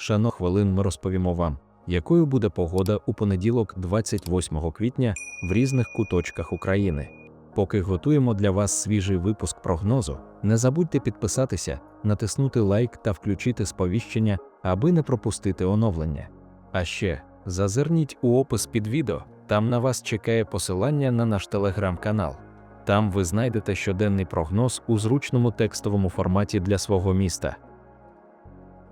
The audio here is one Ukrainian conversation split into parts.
Шано хвилин ми розповімо вам, якою буде погода у понеділок, 28 квітня, в різних куточках України. Поки готуємо для вас свіжий випуск прогнозу, не забудьте підписатися, натиснути лайк та включити сповіщення, аби не пропустити оновлення. А ще зазирніть у опис під відео, там на вас чекає посилання на наш телеграм-канал. Там ви знайдете щоденний прогноз у зручному текстовому форматі для свого міста.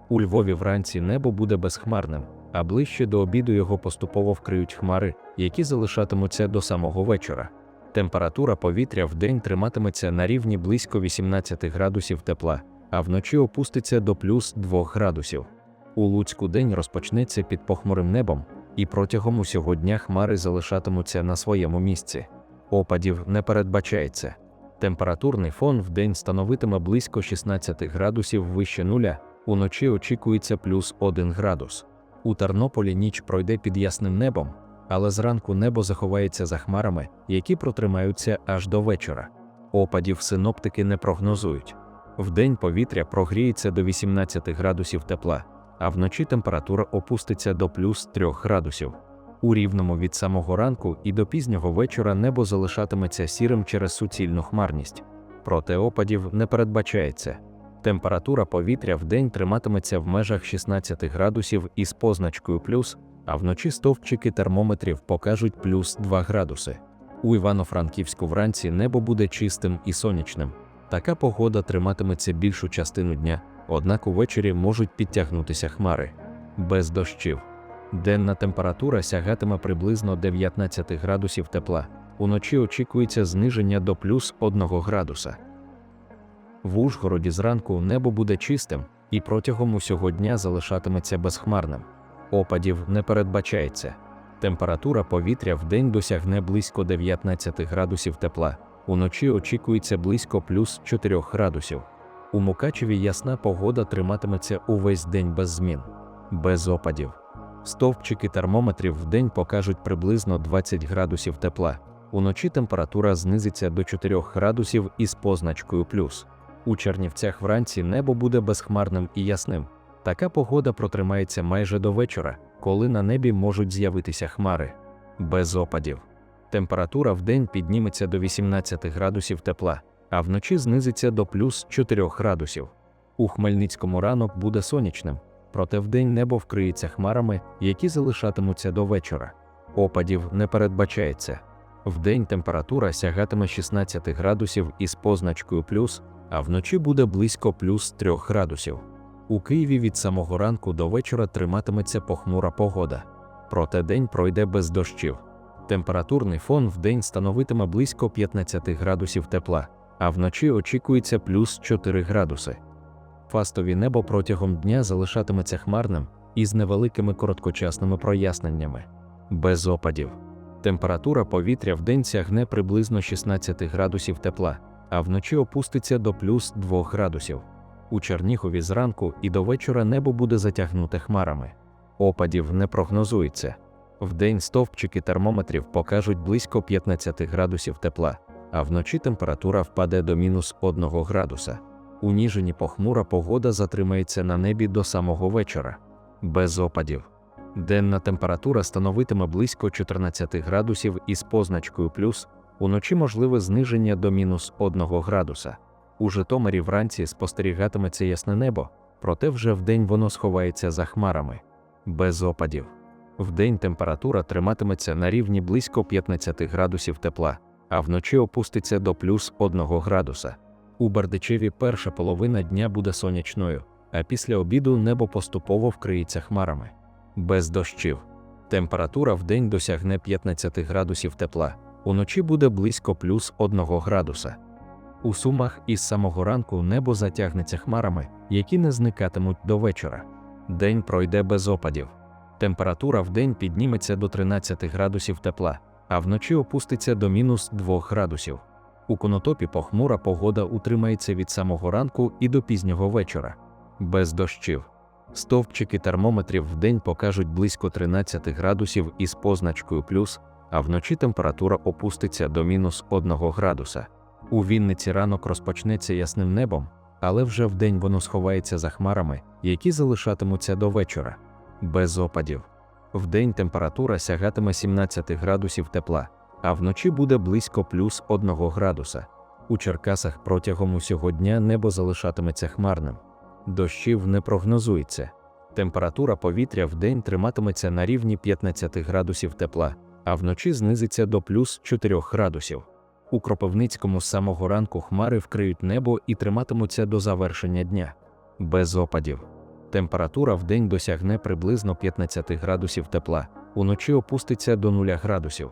У Львові вранці небо буде безхмарним, а ближче до обіду його поступово вкриють хмари, які залишатимуться до самого вечора. Температура повітря в день триматиметься на рівні близько 18 градусів тепла, а вночі опуститься до плюс 2 градусів. У Луцьку день розпочнеться під похмурим небом, і протягом усього дня хмари залишатимуться на своєму місці. Опадів не передбачається. Температурний фон в день становитиме близько 16 градусів вище нуля, уночі очікується плюс 1 градус. У Тернополі ніч пройде під ясним небом, але зранку небо заховається за хмарами, які протримаються аж до вечора. Опадів синоптики не прогнозують. Вдень повітря прогріється до 18 градусів тепла, а вночі температура опуститься до плюс 3 градусів. У рівному від самого ранку і до пізнього вечора небо залишатиметься сірим через суцільну хмарність. Проте опадів не передбачається. Температура повітря в день триматиметься в межах 16 градусів із позначкою плюс, а вночі стовпчики термометрів покажуть плюс 2 градуси. У Івано-Франківську вранці небо буде чистим і сонячним. Така погода триматиметься більшу частину дня, однак увечері можуть підтягнутися хмари. Без дощів. Денна температура сягатиме приблизно 19 градусів тепла, уночі очікується зниження до плюс 1 градуса. В Ужгороді зранку небо буде чистим і протягом усього дня залишатиметься безхмарним. Опадів не передбачається. Температура повітря в день досягне близько 19 градусів тепла, уночі очікується близько плюс 4 градусів. У Мукачеві ясна погода триматиметься увесь день без змін, без опадів. Стовпчики термометрів в день покажуть приблизно 20 градусів тепла. Уночі температура знизиться до 4 градусів із позначкою плюс. У Чернівцях вранці небо буде безхмарним і ясним. Така погода протримається майже до вечора, коли на небі можуть з'явитися хмари. Без опадів. Температура в день підніметься до 18 градусів тепла, а вночі знизиться до плюс 4 градусів. У Хмельницькому ранок буде сонячним, проте вдень небо вкриється хмарами, які залишатимуться до вечора. Опадів не передбачається. Вдень температура сягатиме 16 градусів із позначкою плюс, а вночі буде близько плюс 3 градусів. У Києві від самого ранку до вечора триматиметься похмура погода. Проте день пройде без дощів. Температурний фон в день становитиме близько 15 градусів тепла, а вночі очікується плюс 4 градуси. Фастові небо протягом дня залишатиметься хмарним із невеликими короткочасними проясненнями, без опадів. Температура повітря в день сягне приблизно 16 градусів тепла, а вночі опуститься до плюс 2 градусів. У Чернігові зранку і до вечора небо буде затягнуте хмарами. Опадів не прогнозується. Вдень стовпчики термометрів покажуть близько 15 градусів тепла, а вночі температура впаде до мінус 1 градуса. У Ніжині похмура погода затримається на небі до самого вечора, без опадів. Денна температура становитиме близько 14 градусів із позначкою плюс, уночі можливе зниження до мінус 1 градуса. У Житомирі вранці спостерігатиметься ясне небо, проте вже вдень воно сховається за хмарами, без опадів. Вдень температура триматиметься на рівні близько 15 градусів тепла, а вночі опуститься до плюс 1 градуса. У Бардичеві перша половина дня буде сонячною, а після обіду небо поступово вкриється хмарами. Без дощів. Температура вдень досягне 15 градусів тепла, уночі буде близько плюс 1 градуса. У Сумах із самого ранку небо затягнеться хмарами, які не зникатимуть до вечора. День пройде без опадів. Температура вдень підніметься до 13 градусів тепла, а вночі опуститься до мінус 2 градусів. У конотопі похмура погода утримається від самого ранку і до пізнього вечора. Без дощів. Стовпчики термометрів вдень покажуть близько 13 градусів із позначкою плюс, а вночі температура опуститься до мінус 1 градуса. У Вінниці ранок розпочнеться ясним небом, але вже вдень воно сховається за хмарами, які залишатимуться до вечора. Без опадів. Вдень температура сягатиме 17 градусів тепла, а вночі буде близько плюс 1 градуса. У Черкасах протягом усього дня небо залишатиметься хмарним. Дощів не прогнозується. Температура повітря вдень триматиметься на рівні 15 градусів тепла, а вночі знизиться до плюс 4 градусів. У Кропивницькому з самого ранку хмари вкриють небо і триматимуться до завершення дня. Без опадів. Температура вдень досягне приблизно 15 градусів тепла, уночі опуститься до 0 градусів.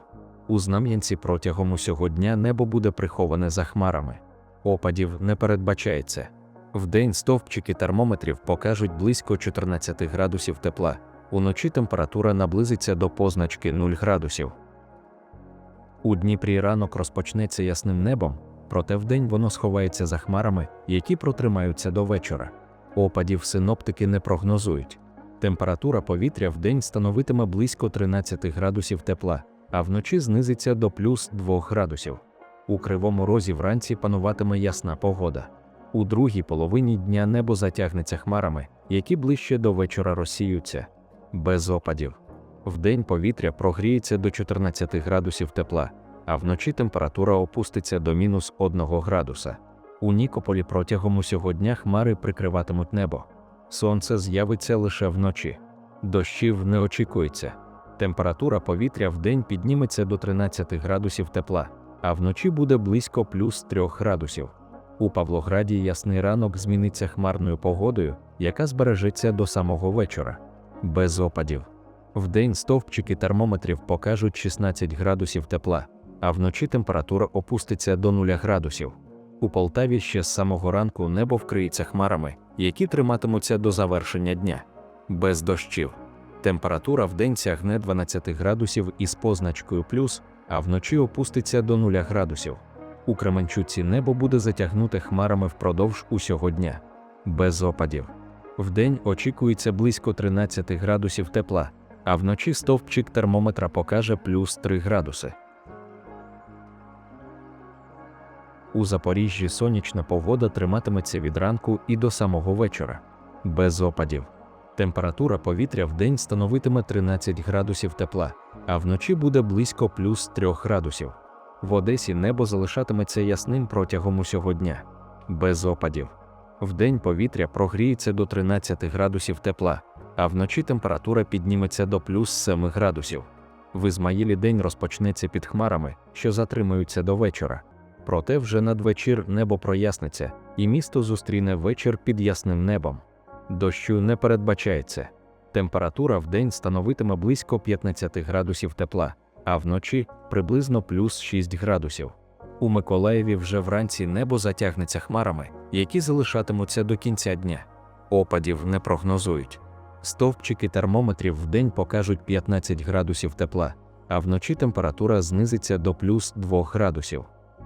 У Знам'янці протягом усього дня небо буде приховане за хмарами. Опадів не передбачається. Вдень стовпчики термометрів покажуть близько 14 градусів тепла, уночі температура наблизиться до позначки 0 градусів. У Дніпрі ранок розпочнеться ясним небом, проте вдень воно сховається за хмарами, які протримаються до вечора. Опадів синоптики не прогнозують. Температура повітря вдень становитиме близько 13 градусів тепла, а вночі знизиться до плюс 2 градусів. У кривому розі вранці пануватиме ясна погода. У другій половині дня небо затягнеться хмарами, які ближче до вечора розсіються. Без опадів. Вдень повітря прогріється до 14 градусів тепла, а вночі температура опуститься до мінус 1 градуса. У Нікополі протягом усього дня хмари прикриватимуть небо. Сонце з'явиться лише вночі. Дощів не очікується. Температура повітря вдень підніметься до 13 градусів тепла, а вночі буде близько плюс 3 градусів. У Павлограді ясний ранок зміниться хмарною погодою, яка збережеться до самого вечора. Без опадів. Вдень стовпчики термометрів покажуть 16 градусів тепла, а вночі температура опуститься до 0 градусів. У Полтаві ще з самого ранку небо вкриється хмарами, які триматимуться до завершення дня. Без дощів. Температура вдень сягне 12 градусів із позначкою плюс, а вночі опуститься до 0 градусів. У Кременчуці небо буде затягнуте хмарами впродовж усього дня. Без опадів. Вдень очікується близько 13 градусів тепла, а вночі стовпчик термометра покаже плюс 3 градуси. У Запоріжжі сонячна погода триматиметься від ранку і до самого вечора. Без опадів. Температура повітря вдень становитиме 13 градусів тепла, а вночі буде близько плюс 3 градусів. В Одесі небо залишатиметься ясним протягом усього дня. Без опадів. Вдень повітря прогріється до 13 градусів тепла, а вночі температура підніметься до плюс 7 градусів. В Ізмаїлі день розпочнеться під хмарами, що затримаються до вечора. Проте вже надвечір небо проясниться, і місто зустріне вечір під ясним небом. Дощу не передбачається. Температура в день становитиме близько 15 градусів тепла, а вночі приблизно плюс 6 градусів. У Миколаєві вже вранці небо затягнеться хмарами, які залишатимуться до кінця дня. Опадів не прогнозують. Стовпчики термометрів в день покажуть 15 градусів тепла, а вночі температура знизиться до плюс 2 градусів.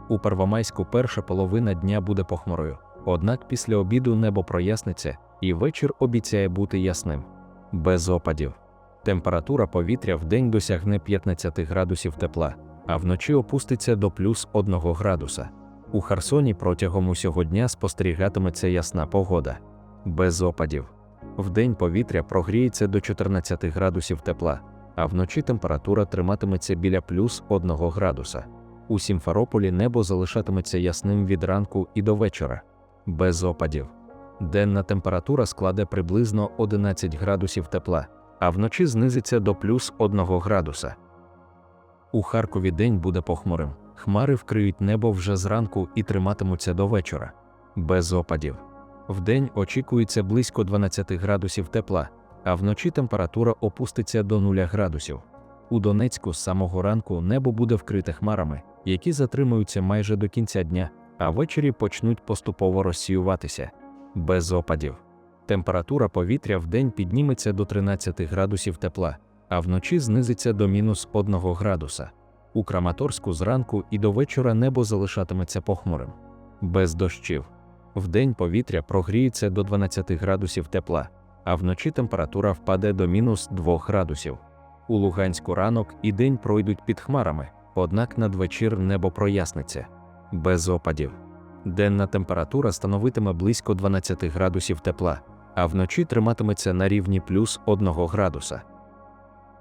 У Первомайську перша половина дня буде похмурою, однак після обіду небо проясниться, і вечір обіцяє бути ясним. Без опадів. Температура повітря в день досягне 15 градусів тепла, а вночі опуститься до плюс 1 градуса. У Херсоні протягом усього дня спостерігатиметься ясна погода. Без опадів. Вдень повітря прогріється до 14 градусів тепла, а вночі температура триматиметься біля плюс 1 градуса. У Сімферополі небо залишатиметься ясним від ранку і до вечора. Без опадів. Денна температура складе приблизно 11 градусів тепла, а вночі знизиться до плюс 1 градуса. У Харкові день буде похмурим. Хмари вкриють небо вже зранку і триматимуться до вечора. Без опадів. Вдень очікується близько 12 градусів тепла, а вночі температура опуститься до 0 градусів. У Донецьку з самого ранку небо буде вкрите хмарами, які затримуються майже до кінця дня, а ввечері почнуть поступово розсіюватися. Без опадів. Температура повітря вдень підніметься до 13 градусів тепла, а вночі знизиться до мінус 1 градуса. У Краматорську зранку і до вечора небо залишатиметься похмурим. Без дощів. Вдень повітря прогріється до 12 градусів тепла, а вночі температура впаде до мінус 2 градусів. У Луганську ранок і день пройдуть під хмарами, однак надвечір небо проясниться. Без опадів. Денна температура становитиме близько 12 градусів тепла, а вночі триматиметься на рівні плюс 1 градуса.